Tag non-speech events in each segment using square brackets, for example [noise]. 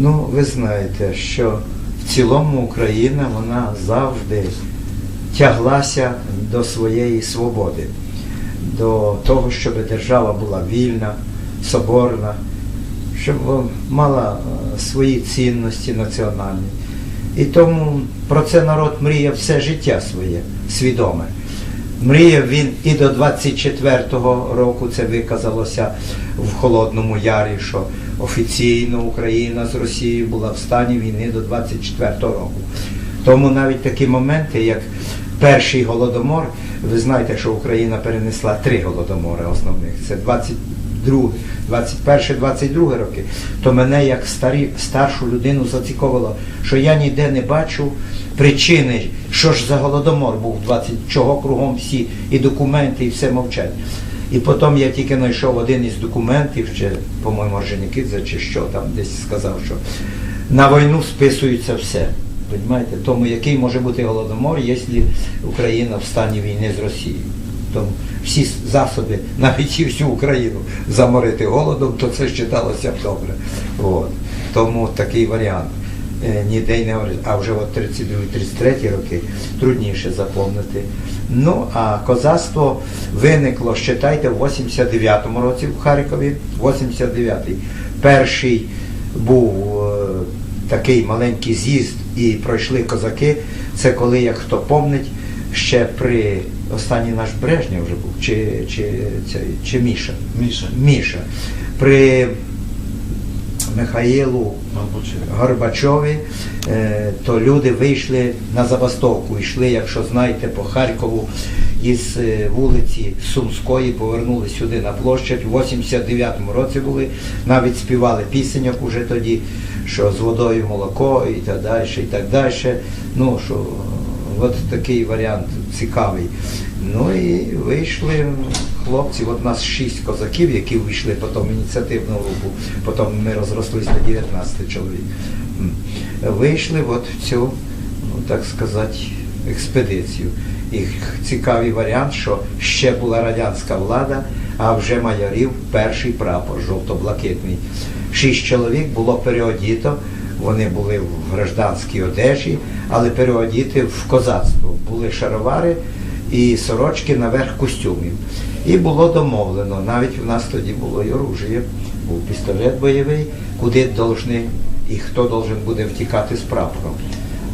Ну, ви знаєте, що в цілому Україна вона завжди тяглася до своєї свободи, до того, щоб держава була вільна, соборна, щоб мала е, свої цінності національні. І тому про це народ мріяв все життя своє, свідоме. Мріяв він і до 24-го року це виказалося в Холодному Ярі, що офіційно Україна з Росією була в стані війни до 24-го року. Тому навіть такі моменти, як перший голодомор, ви знаєте, що Україна перенесла три голодомори основних. Це 22, 21, 22 роки. То мене як старі, старшу людину зацікавило, що я ніде не бачу причини, що ж за голодомор був 20, чого кругом всі і документи, і все мовчать. І потім я тільки знайшов один із документів, чи, по-моєму, Орджонікідзе, чи що там десь сказав, що на війну списується все. Понимаєте? Тому який може бути голодомор, якщо Україна в стані війни з Росією. Тому всі засоби, навіть і всю Україну заморити голодом, то це вважалося б добре. От. Тому такий варіант. Е, не говорить. А вже от 32-33 роки трудніше заповнити. Ну, а козацтво виникло, считайте, в 89-му році в Харкові, 89-й. Перший був е, такий маленький з'їзд і пройшли козаки. Це коли, як хто помнить, ще при останній наш Брежнєв вже був, чи, чи, чи, чи Міша. Міша. Міша. При Михаїлу Горбачові, е, то люди вийшли на забастовку, йшли, якщо знаєте, по Харкову із е, вулиці Сумської, повернули сюди на площадь. В 89-му році були, навіть співали пісеньок уже тоді, що з водою молоко і так далі, і так далі. Ну, що от такий варіант цікавий. Ну і вийшли хлопці, от нас шість козаків, які вийшли потім в ініціативну групу, потім ми розрослись до 19 чоловік. Вийшли от в цю, ну, так сказати, експедицію. І цікавий варіант, що ще була радянська влада, а вже майорів перший прапор жовто-блакитний. Шість чоловік було переодіто, вони були в гражданській одежі, але переодіти в козацтво. Були шаровари і сорочки наверх костюмів. І було домовлено, навіть в нас тоді було і оружие, був пістолет бойовий, куди должны і хто должен буде втікати з прапором.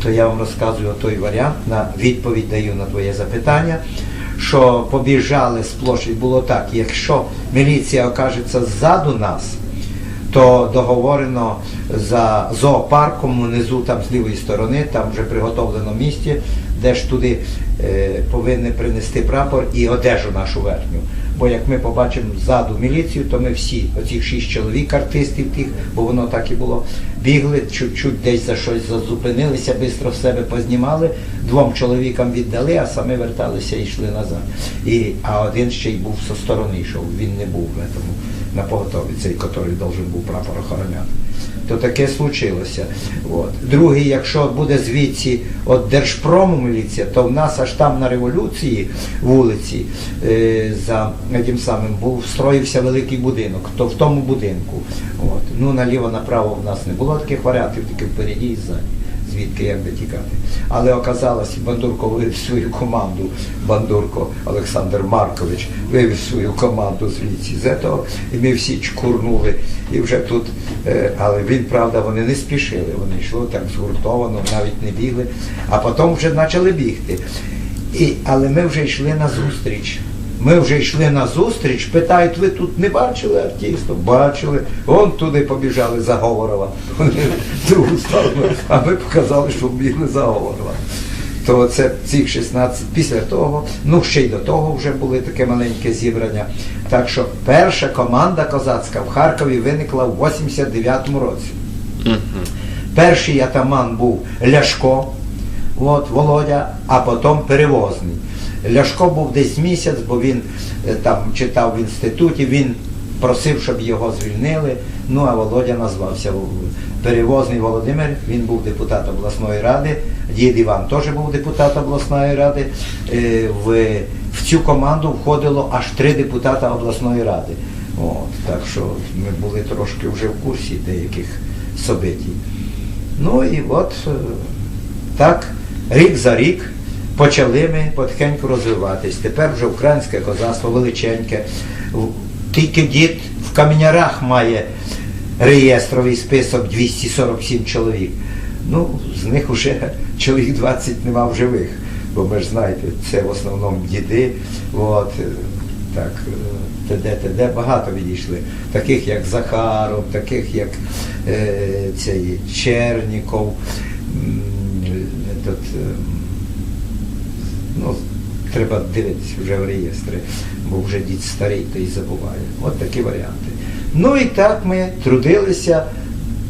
То я вам розказую той варіант, на відповідь даю на твоє запитання, що побіжали з площі, було так, якщо міліція окажеться ззаду нас, то договорено за зоопарком внизу, там з лівої сторони, там вже приготовлено місце, де ж туди е, повинні принести прапор і одежу нашу верхню. Бо як ми побачимо ззаду міліцію, то ми всі, оці шість чоловік, артистів тих, бо воно так і було, бігли, чуть-чуть десь за щось зупинилися, швидко в себе познімали, двом чоловікам віддали, а самі верталися і йшли назад. І, а один ще й був зі сторони йшов, він не був в этому, на поготові, цей, який должен був прапор охороняти. То таке случилося. От. Другий, якщо буде звідси от Держпрому міліція, то в нас аж там на революції вулиці е, за тим самим був встроївся великий будинок, то в тому будинку. От. Ну, наліво-направо в нас не було таких варіантів, тільки впереді і ззаді. Звідки як би тікати. Але оказалось, Бандурко вивів свою команду, Бандурко Олександр Маркович вивів свою команду звідси з этого, і ми всі чкурнули. І вже тут, е, але він, правда, вони не спішили, вони йшли так згуртовано, навіть не бігли, а потім вже почали бігти. І, але ми вже йшли на зустріч Ми вже йшли на зустріч, питають, ви тут не бачили артистів? Бачили. Вон туди побіжали за Говорова. Вони в другу сторону, а ми показали, що бігли за Говорова. То це цих 16 після того, ну ще й до того вже були таке маленьке зібрання. Так що перша команда козацька в Харкові виникла в 89-му році. Перший атаман був Ляшко, от, Володя, а потім перевозний. Ляшко був десь місяць, бо він е, там читав в інституті, він просив, щоб його звільнили. Ну а Володя назвався Перевозний Володимир, він був депутат обласної ради, дід Іван теж був депутат обласної ради. Е, В, в цю команду входило аж три депутата обласної ради. От, так що ми були трошки вже в курсі деяких событий. Ну і от е, так, рік за рік почали ми потихеньку розвиватись. Тепер вже українське козацтво величеньке. Тільки дід в камінярах має реєстровий список 247 чоловік. Ну, з них вже чоловік 20 нема в живих. Бо ви ж знаєте, це в основному діди. От, е, так, е, т.д. т.д. багато відійшли. Таких як Захаров, таких як е, цей Черніков, е, ну, треба дивитися вже в реєстри, бо вже дід старий, то й забуває. От такі варіанти. Ну і так ми трудилися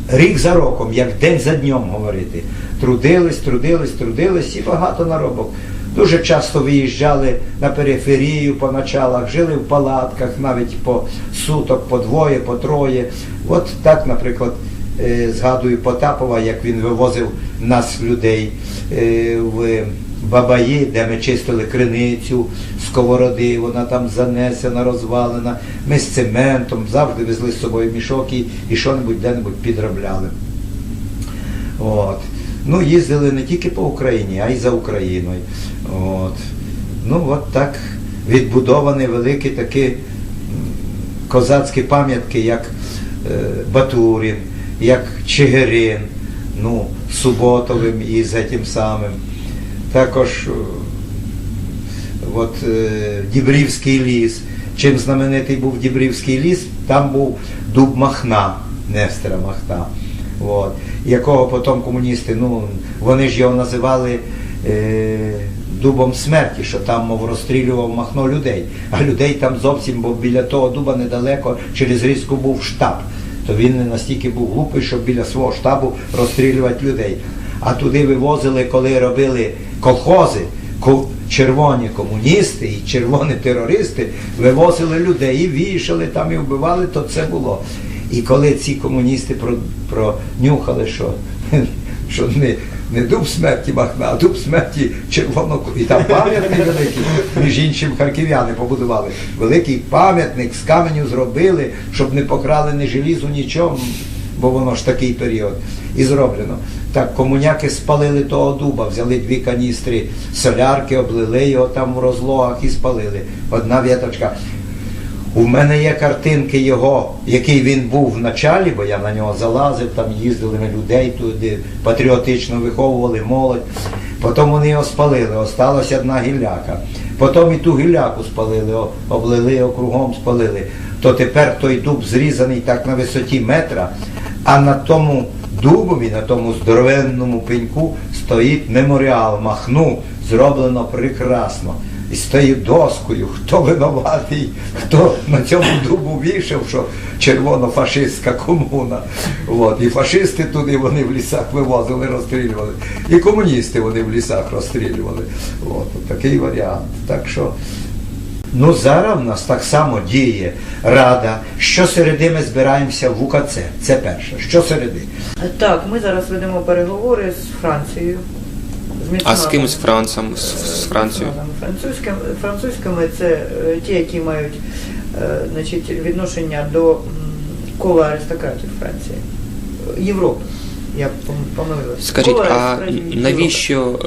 рік за роком, як день за днем говорити. Трудились, трудились, трудились і багато наробок. Дуже часто виїжджали на периферію по началах, жили в палатках, навіть по суток, по двоє, по троє. От так, наприклад, е, згадую Потапова, як він вивозив нас людей е, в Бабаї, де ми чистили криницю, сковороди, вона там занесена, розвалена. Ми з цементом завжди везли з собою мішок і, і що-небудь де-небудь підробляли. От. Ну, їздили не тільки по Україні, а й за Україною. От. Ну, от так відбудовані великі такі козацькі пам'ятки, як е, Батурін, як Чигирин, ну, Суботовим і з тим самим. Також е, от, е, Дібрівський ліс. Чим знаменитий був Дібрівський ліс, там був дуб Махна, Нестера Махна. От, якого потім комуністи, ну, вони ж його називали е, дубом смерті, що там, мов, розстрілював Махно людей. А людей там зовсім, бо біля того дуба недалеко через різку був штаб. То він не настільки був глупий, щоб біля свого штабу розстрілювати людей. А туди вивозили, коли робили колхози, червоні комуністи і червоні терористи вивозили людей і вішали там, і вбивали, то це було. І коли ці комуністи пронюхали, що, [laughs] що не, не дуб смерті Махна, а дуб смерті червоного. І там пам'ятник великий, між іншим харків'яни побудували. Великий пам'ятник з каменю зробили, щоб не покрали ні желізу, нічого, бо воно ж такий період. І зроблено. Так, комуняки спалили того дуба, взяли дві каністри солярки, облили його там в розлогах і спалили. Одна віточка. У мене є картинки його, який він був в началі, бо я на нього залазив, там їздили ми людей туди, патріотично виховували молодь. Потім вони його спалили, осталася одна гілляка. Потім і ту гілляку спалили, облили його кругом, спалили. То тепер той дуб зрізаний так на висоті метра, а на тому дубові, на тому здоровенному пеньку стоїть меморіал Махну, зроблено прекрасно. І стоїть доскою, хто винуватий, хто на цьому дубу вішав, що червоно-фашистська комуна. От. І фашисти туди вони в лісах вивозили, розстрілювали. І комуністи вони в лісах розстрілювали. От, такий варіант. Так що, ну зараз в нас так само діє Рада. Щосереди ми збираємося в УКЦ. Це перше. Щосереди. Так, ми зараз ведемо переговори з Францією. З А з ким з. Францем, з, з Францією? Французькими, французькими це е, ті, які мають е, значить, відношення до кола аристократів Франції. Європи. Я пом- помилилася. Скажіть, а навіщо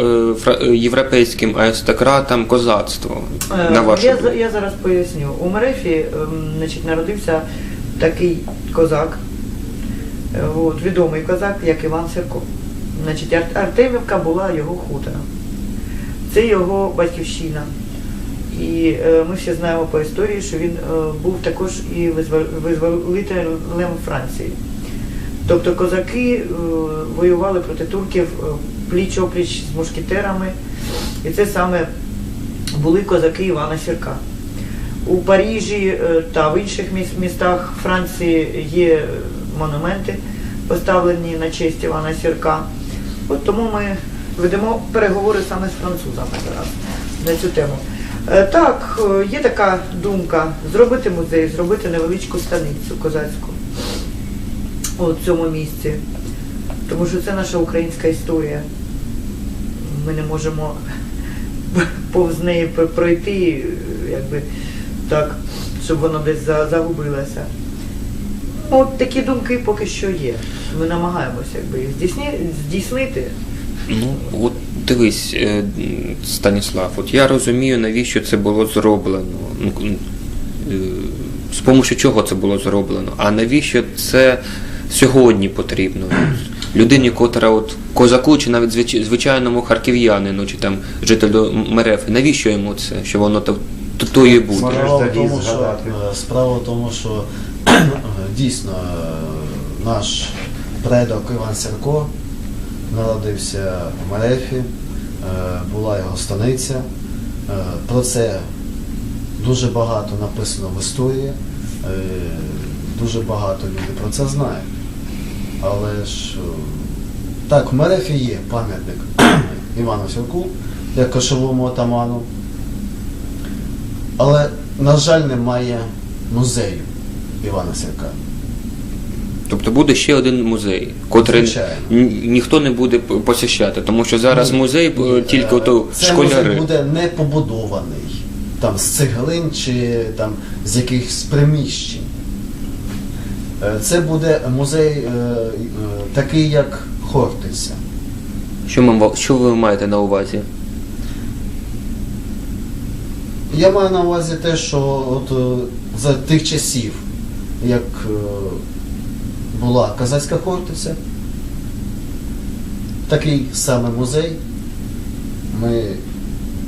е, е, європейським аристократам козацтво? Е, На вашу я, думку? я зараз поясню. У Мерефі ем, значить, народився такий козак, е, от, відомий козак, як Іван Сірко. Значить, Артемівка була його хутором. Це його батьківщина. І е, ми всі знаємо по історії, що він е, був також і визвол- визволителем Франції. Тобто козаки е, воювали проти турків е, пліч-опліч з мушкетерами, і це саме були козаки Івана Сірка. У Парижі е, та в інших містах Франції є монументи, поставлені на честь Івана Сірка. От тому ми ведемо переговори саме з французами зараз на цю тему. Так, є така думка зробити музей, зробити невеличку станицю козацьку у цьому місці. Тому що це наша українська історія. Ми не можемо [laughs] повз неї пройти, якби так, щоб воно десь за- загубилося. От такі думки поки що є. Ми намагаємося якби, їх здійсні- здійснити. Ну, от дивись, е, Станіслав, от я розумію, навіщо це було зроблено. Ну, е, З помощю чого це було зроблено, а навіщо це сьогодні потрібно? Людині, котра от козаку, чи навіть звичайному харків'янину, чи там жителю Мерефи, навіщо йому це? Що воно то, то, то і буде? Справа в тому, що, справа в тому, що [clears throat] дійсно е, наш предок Іван Сірко народився в Мерефі, е, була його станиця. Е, Про це дуже багато написано в історії, дуже багато людей про це знають. Але ж е, так, в Мерефі є пам'ятник [clears throat] Івану Сірку, як кошовому отаману. Але, на жаль, немає музею Івана Сірка. Тобто буде ще один музей, котрий ні- ніхто не буде посещати, тому що зараз Ні, музей е, ні, тільки е, ото Цей школяри. музей буде не побудований там з цеглин чи там з якихось приміщень. Е, Це буде музей е, е, такий, як Хортиця. Що, ми, що ви маєте на увазі? Я маю на увазі те, що от за тих часів, як була Казацька Хортиця, такий саме музей ми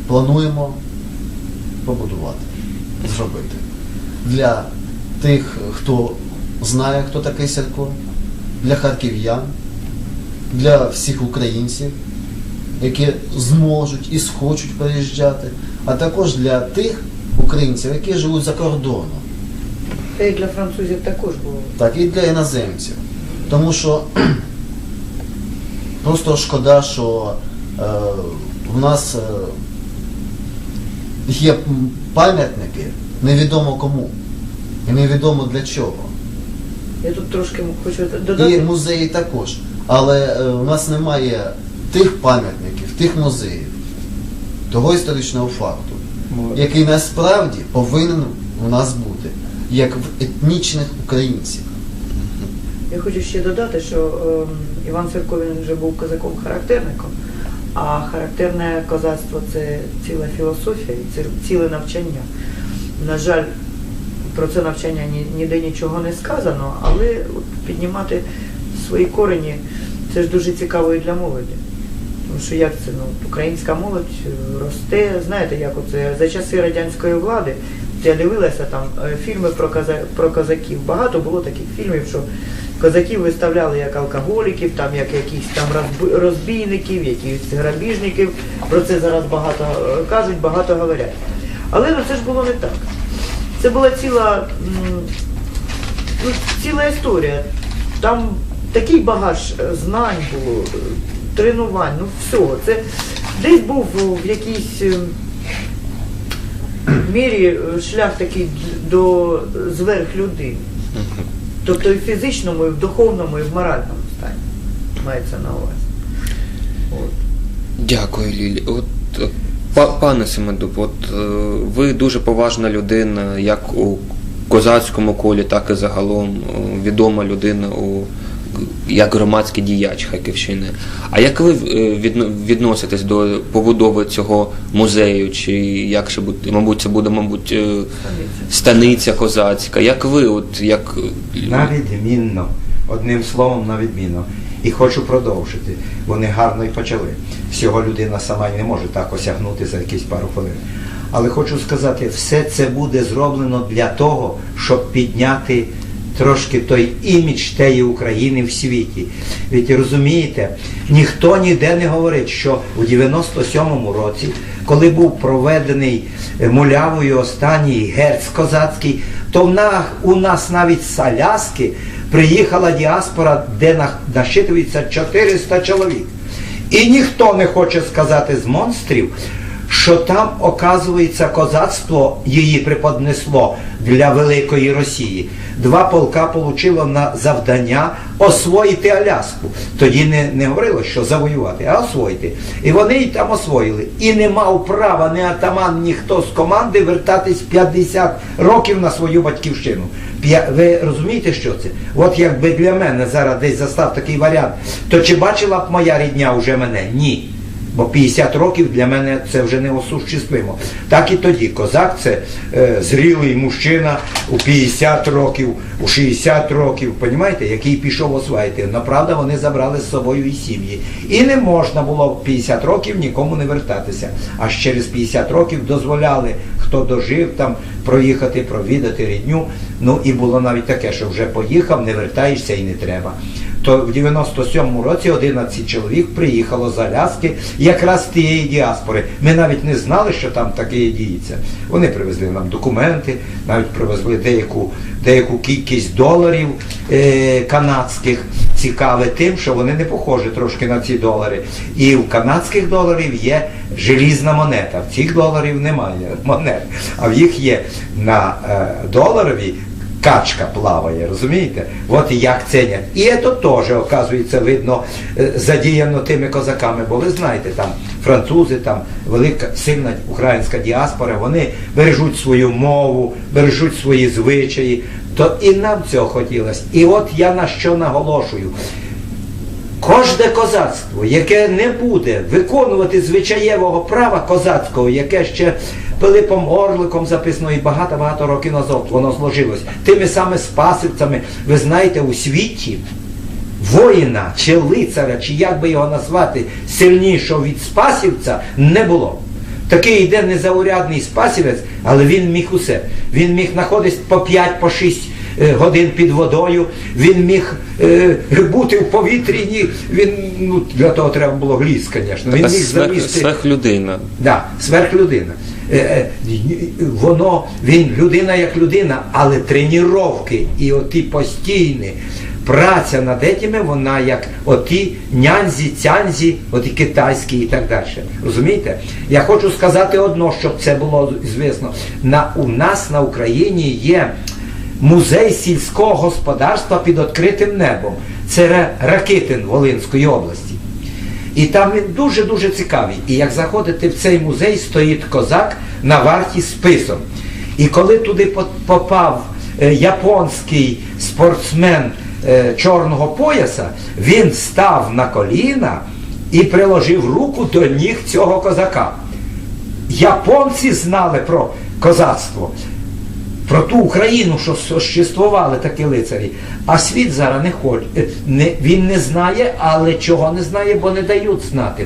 плануємо побудувати, зробити. Для тих, хто знає, хто такий Сірко, для харків'ян, для всіх українців, які зможуть і схочуть переїжджати, а також для тих українців, які живуть за кордоном, Та й для французів також було. так і для іноземців. Тому що [clears throat] просто шкода, що е, в нас е, є пам'ятники невідомо кому і невідомо для чого. Я тут трошки хочу додати. І музеї також. Але е, у нас немає тих пам'ятників, тих музеїв, того історичного факту, який насправді повинен у нас бути, як в етнічних українців. Я хочу ще додати, що ем, Іван Сірковін вже був козаком-характерником, а характерне козацтво це ціла філософія, і це ціле навчання. На жаль, про це навчання ні- ніде нічого не сказано, але піднімати свої корені це ж дуже цікаво і для молоді. Тому що як це, ну, українська молодь е, росте, знаєте, як оце за часи радянської влади, я дивилася там е, фільми про, коза, про козаків. Багато було таких фільмів, що козаків виставляли як алкоголіків, там як якісь там розб- розбійників, якихось грабіжників. Про це зараз багато е, кажуть, багато говорять. Але ну це ж було не так. Це була ціла, ну, ціла історія. Там такий багаж е, знань було, е, тренувань, ну всього. Це десь був в якійсь е, мірі е, шлях такий до зверх людини. Тобто і в фізичному, і в духовному, і в моральному стані мається на увазі. От. Дякую, Лілі. От, е, пане Семедуб, от е, ви дуже поважна людина, як у козацькому колі, так і загалом е, відома людина у як громадський діяч Харківщини. А як ви е, відноситесь до побудови цього музею? Чи як ще буде, мабуть, це буде, мабуть, Станиця. козацька? Як ви, от як На відмінно. Одним словом, на відмінно. І хочу продовжити. Вони гарно і почали. Всього людина сама не може так осягнути за якісь пару хвилин. Але хочу сказати, все це буде зроблено для того, щоб підняти трошки той імідж тієї України в світі. Ведь розумієте, ніхто ніде не говорить, що у 97-му році, коли був проведений е, мулявою останній герц козацький, то в на- у нас навіть з Аляски приїхала діаспора, де на- насчитується 400 чоловік. І ніхто не хоче сказати з монстрів, що там, оказується, козацтво її преподнесло для великої Росії. Два полка получило на завдання освоїти Аляску. Тоді не, не говорилось, що завоювати, а освоїти. І вони її там освоїли. І не мав права ні атаман, ніхто з команди вертатись 50 років на свою батьківщину. Ви розумієте, що це? От якби для мене зараз десь застав такий варіант, то чи бачила б моя рідня вже мене? Ні. Бо 50 років для мене це вже не осуществимо. Так і тоді козак це е, зрілий мужчина у 50 років, у 60 років, понімаєте, який пішов освоїти. Направда вони забрали з собою і сім'ї. І не можна було в 50 років нікому не вертатися. Аж через 50 років дозволяли, хто дожив там, проїхати, провідати рідню. Ну і було навіть таке, що вже поїхав, не вертаєшся і не треба то в 97-му році 11 чоловік приїхало з Аляски якраз з тієї діаспори. Ми навіть не знали, що там таке діється. Вони привезли нам документи, навіть привезли деяку, деяку кількість доларів е, канадських. Цікаве тим, що вони не похожі трошки на ці долари. І в канадських доларів є желізна монета. В цих доларів немає монет, а в їх є на е, доларові качка плаває, розумієте? От як ценять. І це теж, оказується, видно, е, задіяно тими козаками, бо ви знаєте, там французи, там велика сильна українська діаспора, вони бережуть свою мову, бережуть свої звичаї. То і нам цього хотілося. І от я на що наголошую. Кожне козацтво, яке не буде виконувати звичаєвого права козацького, яке ще Пилипом Орликом записано і багато-багато років назад воно зложилось, тими саме спасивцями, ви знаєте, у світі воїна чи лицаря, чи як би його назвати, сильнішого від спасівця не було. Такий йде незаурядний спасівець, але він міг усе. Він міг знаходитись по 5 по 6 е, годин під водою, він міг е, бути в повітрі, він, ну, для того треба було гліз, звісно. Він міг залізти. сверхлюдина. Да, сверхлюдина. Е, е, Воно, він людина як людина, але тренування і оті постійні праця над етими, вона як оті нянзі, цянзі, оті китайські і так далі. Розумієте? Я хочу сказати одно, щоб це було звісно. На, у нас на Україні є музей сільського господарства під відкритим небом. Це Ра- Ракитин Волинської області. І там він дуже-дуже цікавий. І як заходите в цей музей, стоїть козак на варті списом. І коли туди попав е, японський спортсмен е, чорного пояса, він став на коліна і приложив руку до ніг цього козака. Японці знали про козацтво, про ту Україну, що существували такі лицарі. А світ зараз не хоче. Не, він не знає, але чого не знає, бо не дають знати.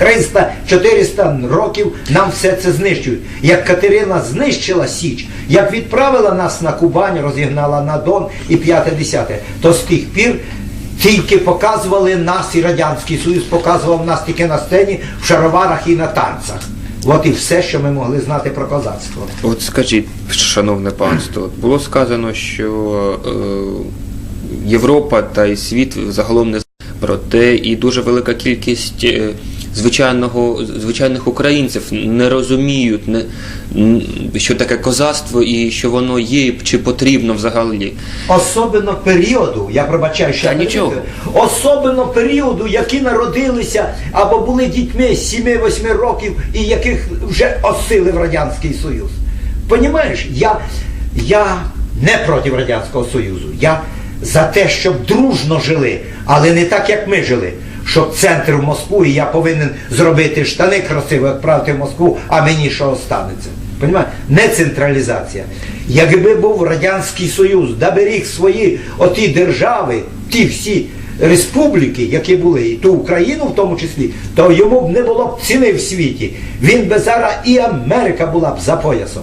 300-400 років нам все це знищують. Як Катерина знищила Січ, як відправила нас на Кубань, розігнала на Дон і 5-10, то з тих пір тільки показували нас, і Радянський Союз показував нас тільки на сцені, в шароварах і на танцях. От і все, що ми могли знати про козацтво. От скажіть, шановне панство, було сказано, що е, Європа та й світ загалом не про те, і дуже велика кількість е, звичайного, звичайних українців не розуміють, не, що таке козацтво і що воно є, чи потрібно взагалі. Особливо періоду, я пробачаю, що Та я нічого. особливо періоду, які народилися або були дітьми з 7-8 років і яких вже осилив Радянський Союз. Понімаєш, я, я не проти Радянського Союзу. Я за те, щоб дружно жили, але не так, як ми жили. Щоб центр в Москву, і я повинен зробити штани красиво, відправити в Москву, а мені що останеться. Понімаєте? Не централізація. Якби був Радянський Союз, да беріг свої оті держави, ті всі республіки, які були, і ту Україну в тому числі, то йому б не було б ціни в світі. Він би зараз і Америка була б за поясом.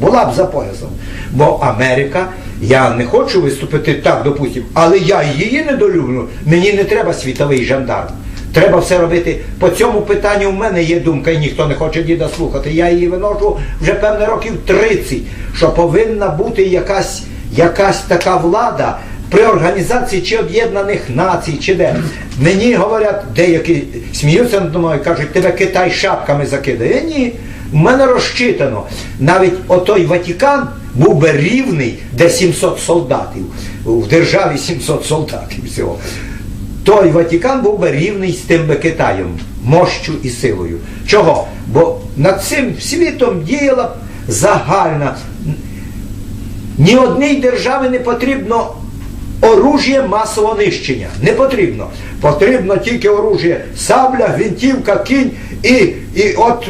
Була б за поясом. Бо Америка, я не хочу виступити так, допустимо, але я її недолюблю. Мені не треба світовий жандарм. Треба все робити. По цьому питанню в мене є думка, і ніхто не хоче діда слухати. Я її виношу вже певне років 30, що повинна бути якась, якась така влада при організації чи Об'єднаних Націй, чи де. Мені говорять, деякі сміються над мною, кажуть, тебе Китай шапками закидає. Ні. У мене розчитано. Навіть отой Ватикан був би рівний, де 700 солдатів. В державі 700 солдатів всього той Ватикан був би рівний з тим би Китаєм, мощю і силою. Чого? Бо над цим світом діяла загальна. Ні одній державі не потрібно оружіє масового нищення. Не потрібно. Потрібно тільки оружіє сабля, гвинтівка, кінь і, і от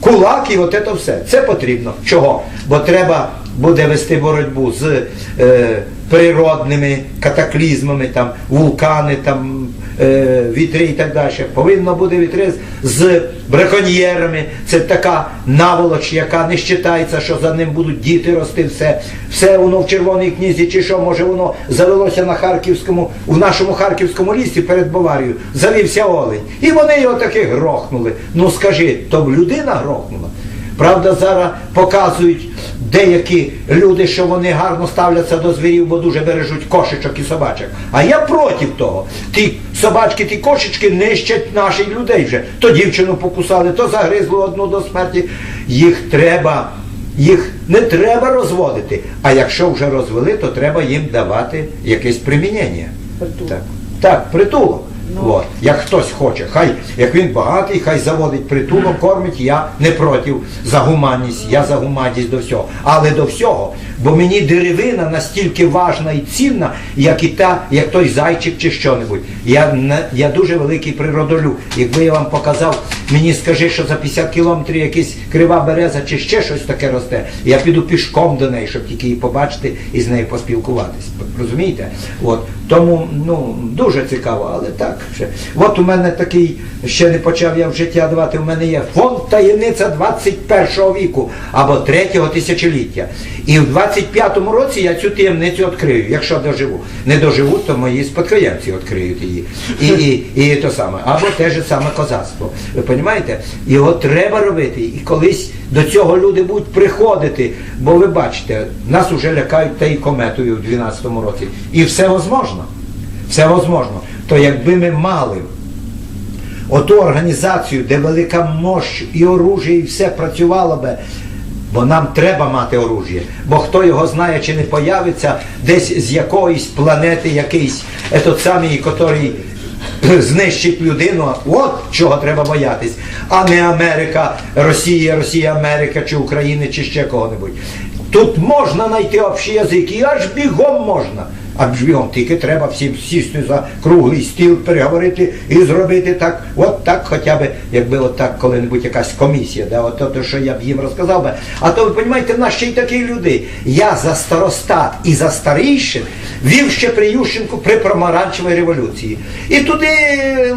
кулак і от це все. Це потрібно. Чого? Бо треба буде вести боротьбу з е, природними катаклізмами, там, вулкани, там, вітри і так далі. Повинно буде вітри з- браконьєрами. Це така наволоч, яка не вважається, що за ним будуть діти рости, все. Все воно в червоній книзі, чи що, може воно завелося на Харківському, в нашому Харківському лісі перед Баварією, завівся олень. І вони його таки грохнули. Ну скажи, то людина грохнула. Правда, зараз показують деякі люди, що вони гарно ставляться до звірів, бо дуже бережуть кошечок і собачок. А я проти того. Ті собачки, ті кошечки нищать наших людей вже. То дівчину покусали, то загризли одну до смерті. Їх треба, їх не треба розводити. А якщо вже розвели, то треба їм давати якесь примінення. Притулок. Так, так притулок. Ну. От. Як хтось хоче, хай, як він багатий, хай заводить притулок, кормить, я не проти за гуманність, я за гуманність до всього. Але до всього, бо мені деревина настільки важна і цінна, як і та, як той зайчик чи що-небудь. Я, я дуже великий природолюб. Якби я вам показав, мені скажи, що за 50 кілометрів якась крива береза чи ще щось таке росте, я піду пішком до неї, щоб тільки її побачити і з нею поспілкуватись. Розумієте? От. Тому ну, дуже цікаво, але так. Ще. От у мене такий, ще не почав я в життя давати, у мене є фонд таємниця 21 віку або 3 тисячоліття. І в 25-му році я цю таємницю відкрию, якщо доживу. Не доживу, то мої спадкоємці відкриють її. І, і, і то саме. Або те ж саме козацтво. Ви розумієте? Його треба робити. І колись до цього люди будуть приходити. Бо ви бачите, нас вже лякають та і кометою в 12-му році. І все возможно. Все возможно. То якби ми мали оту організацію, де велика мощь і оружие, і все працювало би. Бо нам треба мати оружие. Бо хто його знає, чи не появиться десь з якоїсь планети якийсь, етот самий, котрий знищить людину, от чого треба боятись, а не Америка, Росія, Росія, Америка, чи Україна, чи ще кого-небудь. Тут можна знайти общий язик, і аж бігом можна. Аж бігом тільки треба всім сісти за круглий стіл, переговорити і зробити так, от так хоча б, якби от так коли-небудь якась комісія, да, от то, що я б їм розказав би. А то ви розумієте, в нас ще й такі люди. Я за старостат і за старейшин вів ще при Ющенку при промаранчевій революції. І туди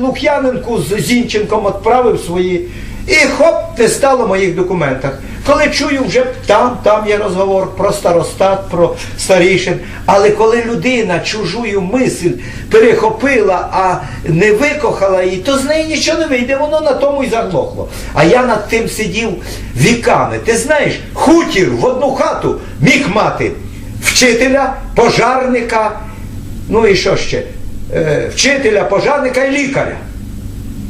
Лук'яненку з Зінченком відправив свої. І хоп, не стало в моїх документах. Коли чую, вже там, там є розговор про старостат, про старішин. Але коли людина чужую мисль перехопила, а не викохала її, то з неї нічого не вийде, воно на тому й заглохло. А я над тим сидів віками. Ти знаєш, хутір в одну хату міг мати вчителя, пожарника, ну і що ще? Е, вчителя, пожарника і лікаря.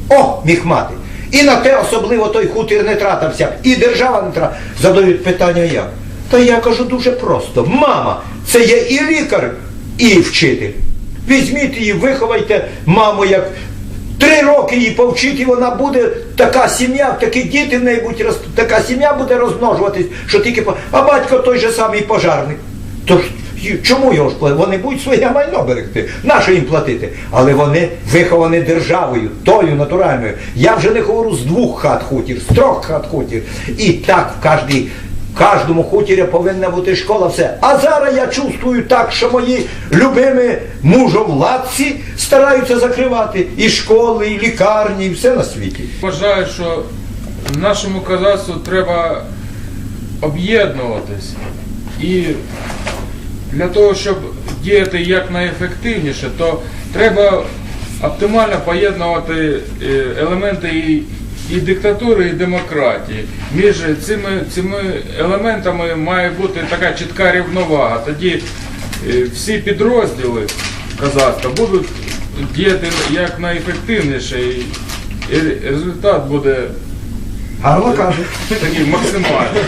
О, міг мати. І на те особливо той хутір не тратився, і держава не тратила. Задають питання як? Та я кажу дуже просто. Мама, це є і лікар, і вчитель. Візьміть її, виховайте маму, як три роки її повчить, і вона буде така сім'я, такі діти в неї будуть така сім'я буде розмножуватись, що тільки. А батько той же самий пожарник. То ж й- чому його ж платити? Вони будуть своє майно берегти. Нащо їм платити? Але вони виховані державою, тою натуральною. Я вже не говорю з двох хат хутір, з трьох хат хутір. І так в кожній кожному хутірі повинна бути школа, все. А зараз я чувствую так, що мої любимі мужовладці стараються закривати і школи, і лікарні, і все на світі. Вважаю, що нашому козацтву треба об'єднуватись. І для того, щоб діяти якнайефективніше, то треба оптимально поєднувати е, елементи і, і диктатури, і демократії. Між цими, цими елементами має бути така чітка рівновага. Тоді е, всі підрозділи козацтва будуть діяти якнайефективніше, і, результат буде такий максимальний.